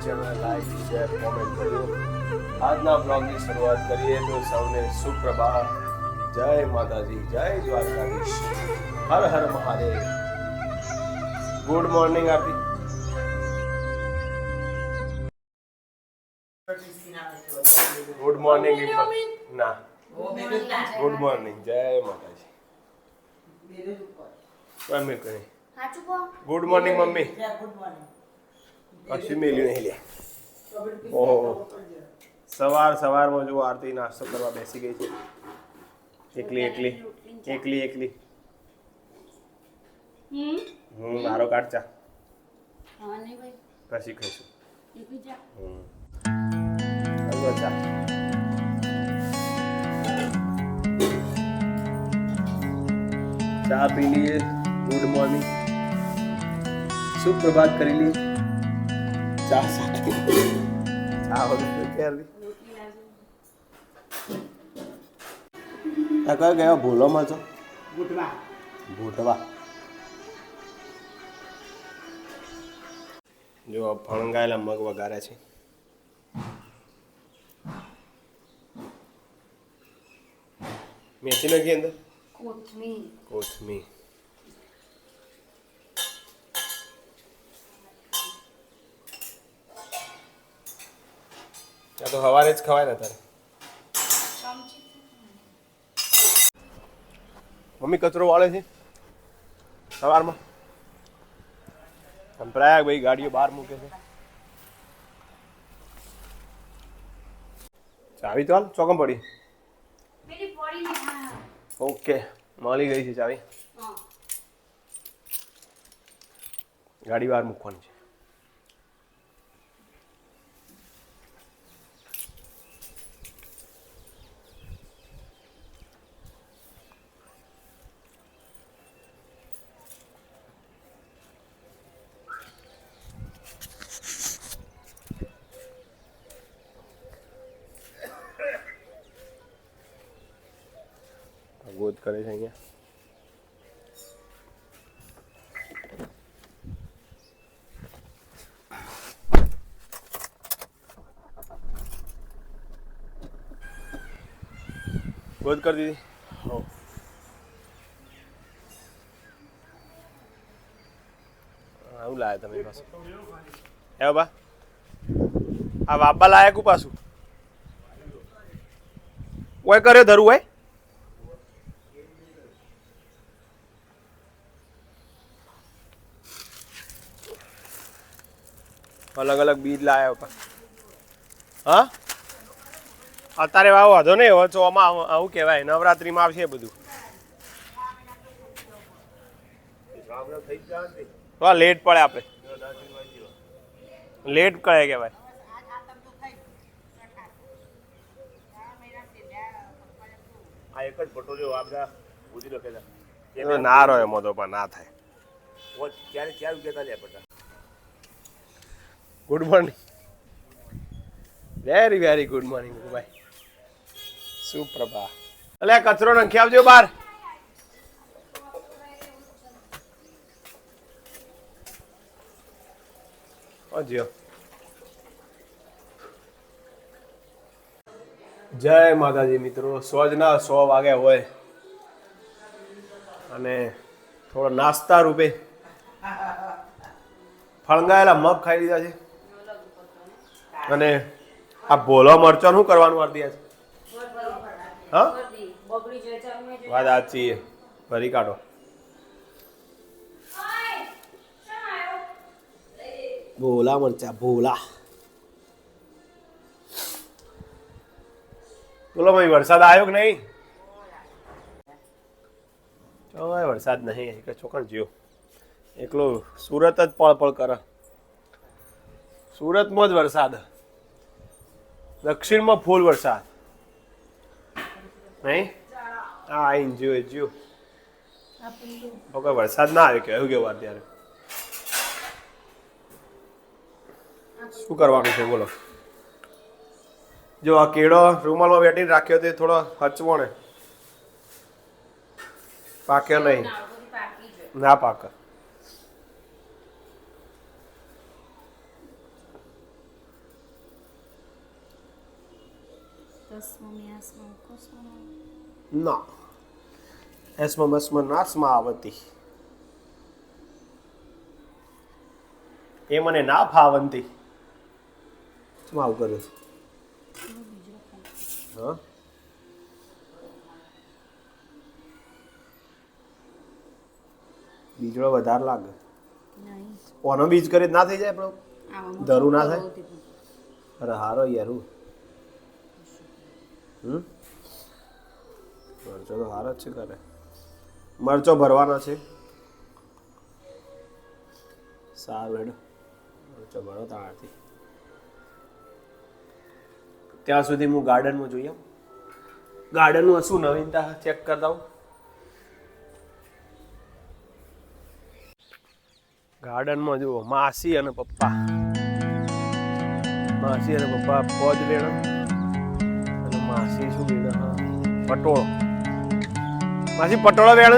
Channel like share comment કરજો આજના બ્લોગની શરૂઆત કરીએ તો સૌને સુપ્રભાત જય માતાજી જય Dwarkadhish Har Har Mahadev good morning Aarti good morning ના ગુડ મોર્નિંગ જય માતાજી મમ્મી કરી સાચું કહો ગુડ મોર્નિંગ મમ્મી કશું મેલ્યું નહીં લે. ઓહો. સવાર સવારમાં જો આરતી નાસ્તો કરવા બેસી ગઈ છે. એકલી એકલી એકલી એકલી. હમ? મારો કાઢ ચા. પછી ખાઈશું. હમ. ચા. ચા પી લીએ ગુડ મોર્નિંગ. સુપ્રભાત કરી લઈએ ચા સાથે ચા વગર આ કયો ગયો ભૂલોમાં છો ગુટવા ભૂટવા જો ફણગાયેલા મગ વગારે છે. મેથી કે અંદર? કોથમીર. કોથમીર. ત્યાં તો સવારે જ ખવાય ને તારે મમ્મી કચરો વાળે છે? સવારમાં? પ્રયાગ ભાઈ ગાડીઓ બહાર મૂકે છે. ચાવી તો હાલ ચોકમ પડી. ઓકે મળી ગઈ છે ચાવી. ગાડી બહાર મૂકવાની છે. ગોદ કરે છે અહીંયા. ગોદ કરી દીધી. આવું લાયા તમે પાછું. હે બા આ બાપા લાયા કુ પાછું. ઓય કર્યો ધરું હોય અલગ અલગ બીજ લાયા ઉપર. હા? અત્યારે વાવ વાંધો નહીં હવે ચોમાં આવું- કહેવાય. નવરાત્રિમાં આવશે બધું. આ લેટ પડે આપણે. લેટ કરે કહેવાય. આ એક જ ફોટો જો આ બુધી લખેલા ના રહ્યો એમાં તો પણ ના થાય. ક્યારે ક્યારે ઉગેતા લે બધા? Good morning very very good morning ભાઈ સુપ્રભા અલે કચરો નાખી આવજો બહાર. અજ્યો જય માતાજી મિત્રો, સોજના સો વાગે હોય. અને થોડો નાસ્તા રૂપે ફળંગાયેલા મગ ખાઈ લીધા છે. અને આ ભોલો મરચો શું કરવાનું આરતી આજ હા? વાત સાચી ફરી કાઢો. ભોલા મરચા, ભોલા. બોલો ભાઈ, વરસાદ આવ્યો કે નહીં? વરસાદ નહીં કે ચોકણ જીવ. એકલો સુરત જ પળ પળ કરે. સુરતમાં જ વરસાદ. દક્ષિણમાં ફૂલ વરસાદ. નહીં? હા આઈને જ્યો જ્યો. ઓકે, વરસાદ ના આવ્યો કે એવું કેવું અત્યારે. શું કરવાનું છે, બોલો. જો આ કેળો રૂમાલમાં બેઠીને રાખ્યો તે થોડો હચવો ને પાક્યો નહીં. ના પાક. ના એસમાં અસમ નાસમાં આવતી એ મને ના ફાવંતી શું આવું કર્યું હા બીજળો વધારે લાગે ઓનો બીજ કરી ના થઈ જાય આપણો ધરું ના થાય? અરે હારો યાર હમ? મરચો તો હાર જ છે કરે મરચો ભરવાના છે. સારું હેડો. મરચો ભરો તારથી ત્યાં સુધી હું ગાર્ડનમાં જોઈએ ગાર્ડનમાં શું નવીનતા ચેક કરતા હું ગાર્ડનમાં જુઓ, માસી અને પપ્પા. માસી અને પપ્પા વેણ અને માસી શું વેણ હા. પટોળો. માસી, પટોળો વેણ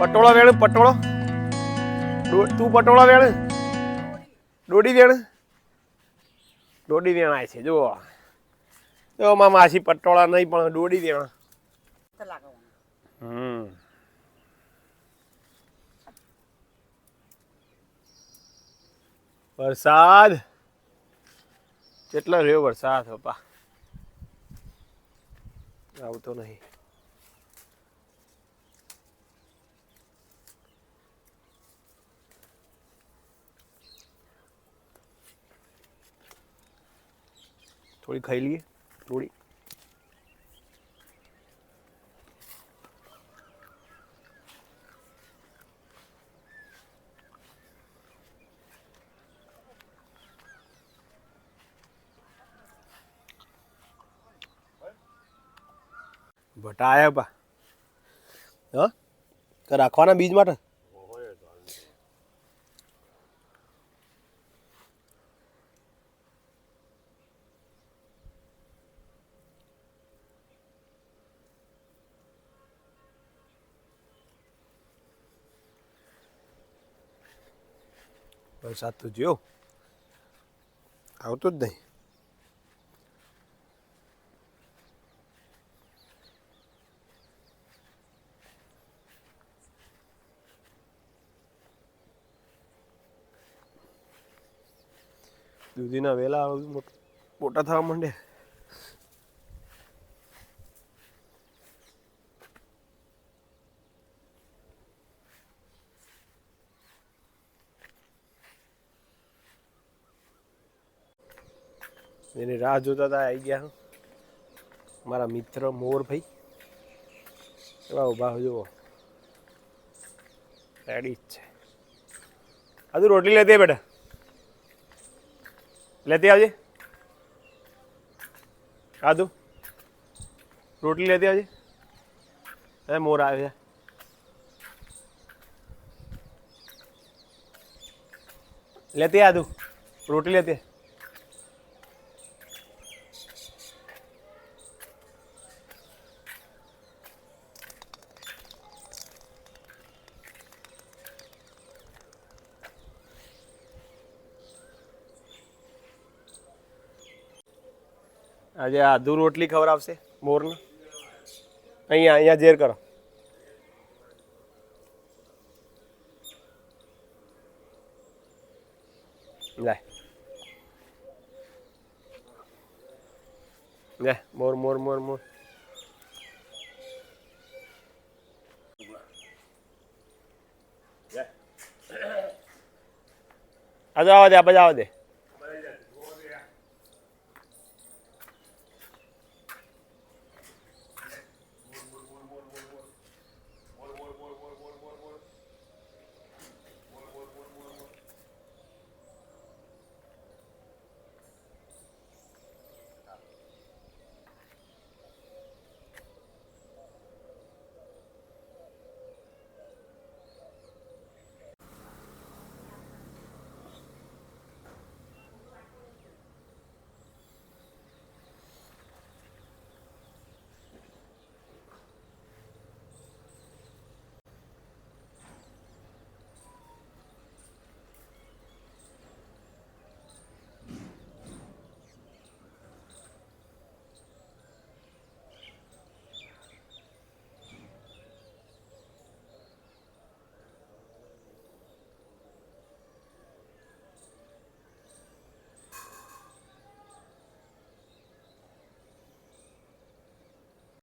પટોળો વેણ પટોળો? તું પટોળો વેણ દોડી વેણ દોડી વેણાય છે, જુઓ. જો માં માસી પટોળા નહીં, પણ દોડી વેણ. હમ. વરસાદ? કેટલો રહ્યો વરસાદ, પપ્પા? આવતો નહીં. થોડી ખાઈ લઈએ થોડી. આયા પા હા? રાખવાના બીજ માટે? વરસાદ તો જ્યો. આવતો જ નહીં. દૂધીના વેલા મોટ- થવા માંડે એની રાહ જોતા હતા આવી ગયા મારા મિત્ર મોરભાઈ. એવા ઊભા જુઓ. રેડી જ છે. હજુ રોટલી લેતી બેટા. લેતી આવજે. આદુ રોટલી લેતી આવજે. એ મોર આવે છે. લેતી આદુ રોટલી લેતી આજે આધુ રોટલી ખબર આવશે મોરને? અહીંયા અહીંયા ઝેર કરો. લે. લે, મોર મોર મોર મોર. આજે આવા દે આ બાજુ આવવા દે.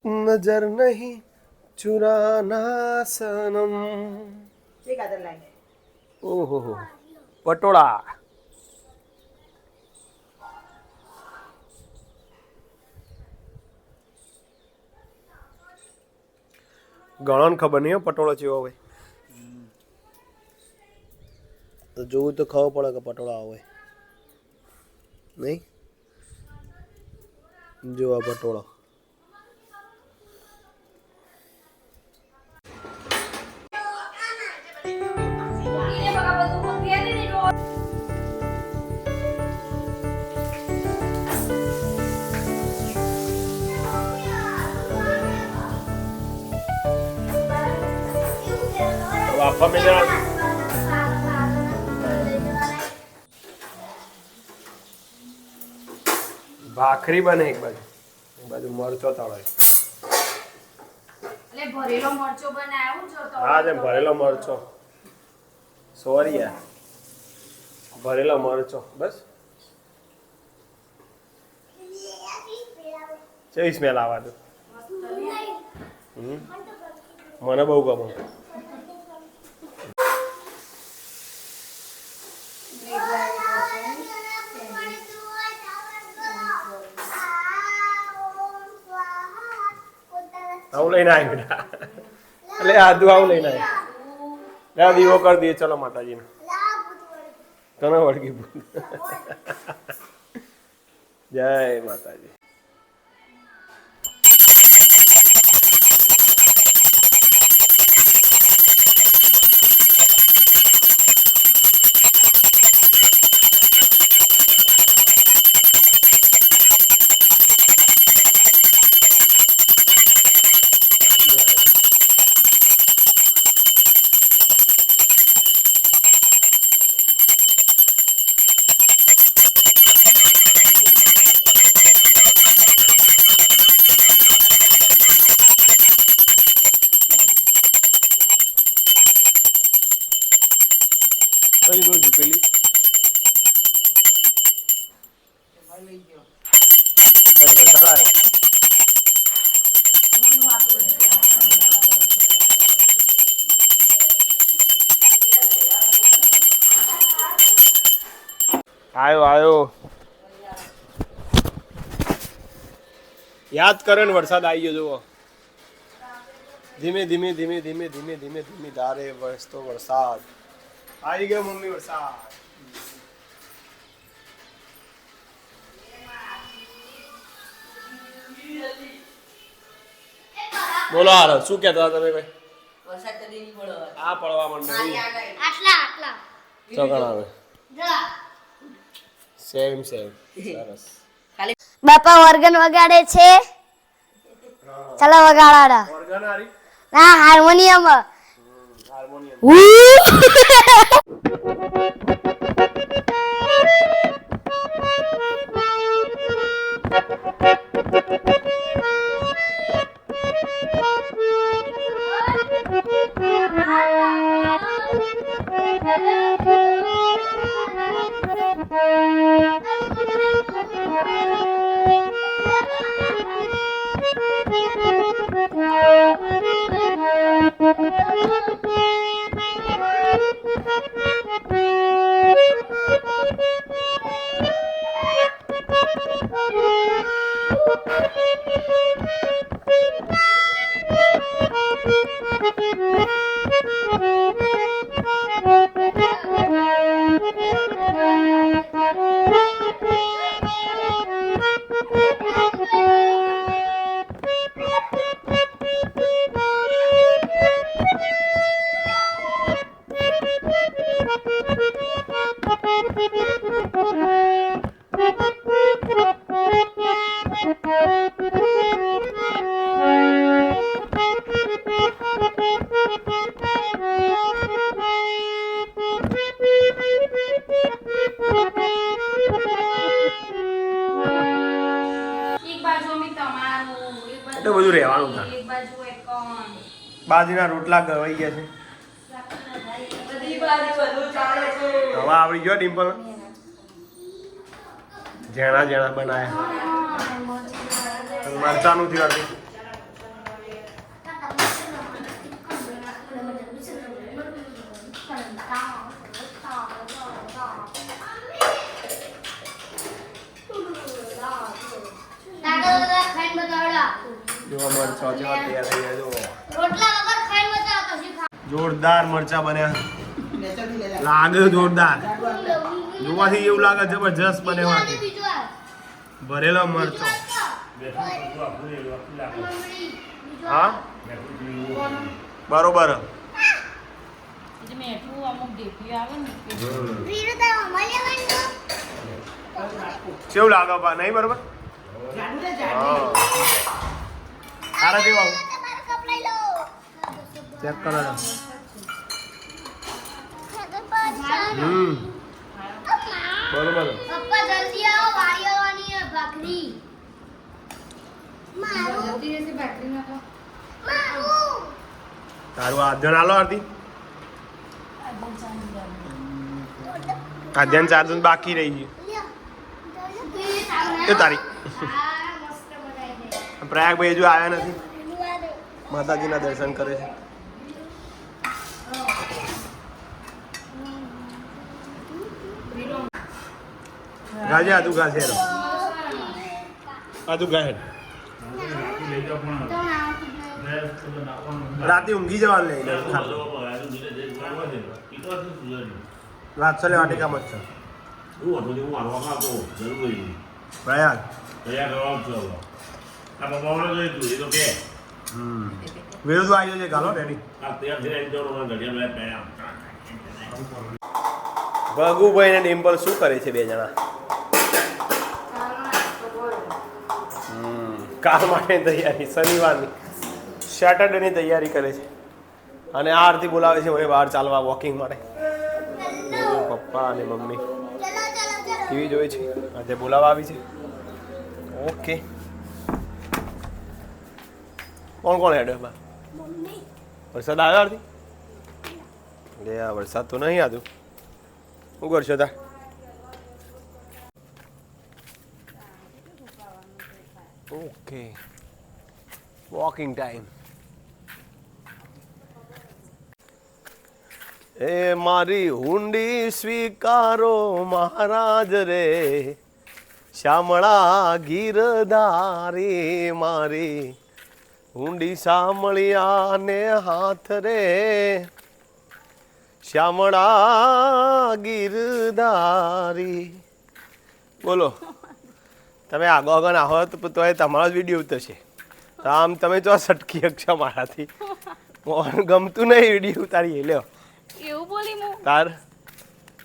નજર નહીં ચુરાના સનમ ઓહો પટોળા ગણો ને ખબર નહીં પટોળો ચેવો હોય. તો જોવું તો ખબર પડે કે પટોળા હોય. નહીં? જોવા પટોળો. ભાખરી બને એક બાજુ. એક બાજુ મરચો તળે. ભરેલો મરચો બનાવ્યો છો તો હા જેમ ભરેલો મરચો. સોરી યાર. ભરેલો મરચો. બસ. ચેવી સ્મેલ આવવા દો. મને બહુ ગમે. લઈને આવી બેટા એટલે આ આવું લઈને આવી લે દીવો કરી દઈએ. ચલો માતાજીને. તને વળગી જય માતાજી. પેલી અરે વરસાદ આયો આયો યાદ કરે ને વરસાદ આવી ગયો, જુઓ. ધીમે ધીમે ધીમે ધીમે ધીમે ધીમે ધીમે, ધારે વરસતો વરસાદ. આવી ગયો મમ્મી વરસાદ બોલો હાલો શું કહેતા હતા તમે ભાઈ? વરસાદ કદી નહીં પડે આ પડવા માંડે આટલા આટલા. ચોકણ આવે સેમ સેમ. સરસ. બાપા ઓર્ગન વગાડે છે. ચાલો વગાડાડા ઓર્ગન આરી ના હાર્મોનિયમ. હાર્મોનિયમ એક બાજરીના રોટલા ગવાઈ ગયા છે. હવે આવડી ગયો ડિમ્પલ? જેણા જેણા બનાયા. મરચાનું થયું હતું જોવા મળશે તૈયાર થઈ જાય જો રોટલા જોરદાર મરચા બન્યા. લાગે જોરદાર. જોવાથી એવું લાગે જબરજસ્ત બને ભરેલો મરચો. હા? બરોબર? કેવું લાગે બા નહીં બરોબર? હા. સારા લો. ચેક કરો. હમ. બરોબર પપ્પા જલ્દી આવો વારી આવવાની છે ભાખરી. મારું. મારું. તારું આધ્યાન આલો આરતી. આધ્યાન ચાર જણ બાકી રહી ગયું એ તારી. પ્રયાગભાઈ હજુ આવ્યા નથી. માતાજીના દર્શન કરે છે. ગાજે આ તું ગાજે હેરો. આ તું ગાય હેડ. રાતે ઊંઘી જવાનું લઈ લે રાતસલે વાટિકા મચ્છર પ્રયાગ. વિરુદ્ધ આવી છે, ગાલો, રેડી. ભગુભાઈ ને ડિમ્પલ શું કરે છે બે જણા? કાલ માટે તૈયારી શનિવારની. સેટરડેની તૈયારી કરે છે. અને આ આરતી બોલાવે છે મને બહાર ચાલવા વોકિંગ માટે. પપ્પા અને મમ્મી. ટીવી જોઈ છે. આજે બોલાવા આવી છે. ઓકે. કોણ કોણ હેડે એમાં વરસાદ આવ્યો આરતી? લે આ વરસાદ તો નહીં આવ્યો. શું કરશો તા? ઓકે વોકિંગ ટાઈમ એ મારી હુંડી સ્વીકારો મહારાજ રે. શ્યામળા ગીરધારી મારી. હુંડી સામળિયા ને હાથ રે. શ્યામળા ગીરધારી બોલો. તમે આગો આગળ આવો તો તો તમારો જ વીડિયો ઉતરશે. તો આમ તમે તો સટકી શકશો મારાથી. ગમતું નહીં વીડિયો ઉતારી લ્યો. એવું બોલી હું તાર.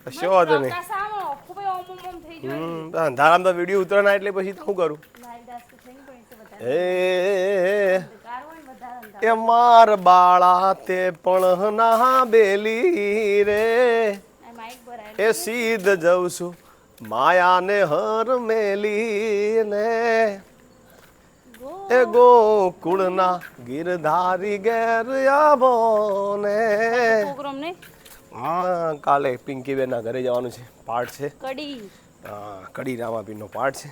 કશો વાંધો નહીં. હમ તો અંધારામાં તો વીડિયો ઉતરવાના એટલે પછી શું કરું? એ ને માર બાળા તે પણ ના બેલી રે. એ સીધ જઉં છું. માયાને હર મેલી ને. એ ગોકુળના ગિરધારી ઘેર આવો ને પ્રોગ્રામ હા કાલે પિંકીબેનના ઘરે જવાનું છે પાઠ છે. કડી. હા કડી રામાપીરનો પાઠ છે.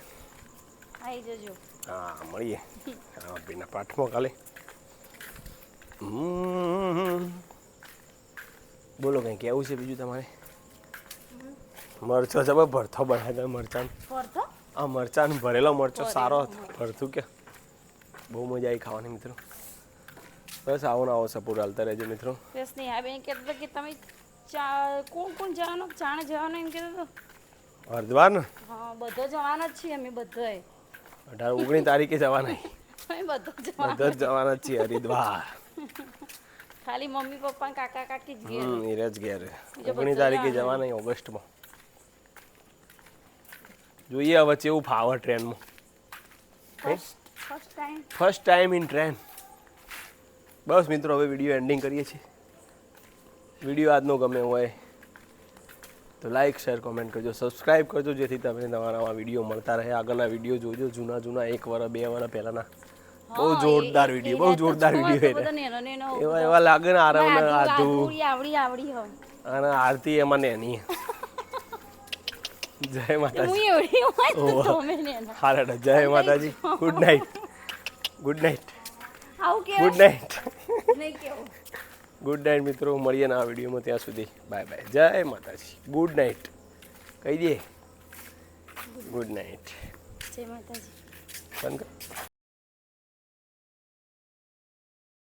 આવી જજો. હા મળીએ. રામાપીરના પાઠમાં કાલે. બોલો કંઈ કેવું છે બીજું તમારે? મરચો જબર ભરતો છે મરચાં આ મરચાં ભરેલો મરચો સારો હતો ભરતું કે. બહુ મજા આવી ખાવાની મિત્રો. બસ આવો ને આવો સપોર્ટ હાલતા રહેજો મિત્રો. બસ નહીં આ બેન કહેતો કે તમે કોણ કોણ જવાનું ચાણે જવાનું એમ કહેતો હરદ્વાર ને? હા બધો જવાના જ છીએ અમે બધાય અઢાર ઓગણીસ તારીખે જવાના. બધો બધા જ જવાના જ છીએ હરિદ્વાર. ખાલી મમ્મી પપ્પા કાકા કાકી જ ગયા હમ નીરજ ઘેર. ઓગણીસ તારીખે. જવાના. ઓગસ્ટમાં. જોઈએ હવે કેવું ફાવે ટ્રેનમાં. ફર્સ્ટ ટાઈમ ઇન ટ્રેન બસ મિત્રો હવે વીડિયો એન્ડિંગ કરીએ છીએ. વીડિયો આજનો ગમે હોય તો લાઈક શેર કોમેન્ટ કરજો. સબસ્ક્રાઈબ કરજો જેથી તમને તમારા વીડિયો મળતા રહે. આગળના વીડિયો જોજો. જૂના જૂના એક વર્ષ બે વર્ષ પહેલાના. બહુ જોરદાર વીડિયો બહુ જોરદાર વીડિયો એવા એવા લાગે ને આરામ આધુ. અને આરતી એમાં નેની. જય માતાજી. હું એવડી હોય તો ઓહો. તમે નેનો હારે જય માતાજી. ગુડ નાઇટ ગુડ નાઇટ આવું ગુડ નાઇટ નહીં કેવું ગુડ નાઇટ મિત્રો. મળીએ ના આ વિડીયોમાં ત્યાં સુધી. બાય બાય જય માતાજી. ગુડ નાઇટ કહી દે. ગુડ નાઇટ જય માતાજી. બંધ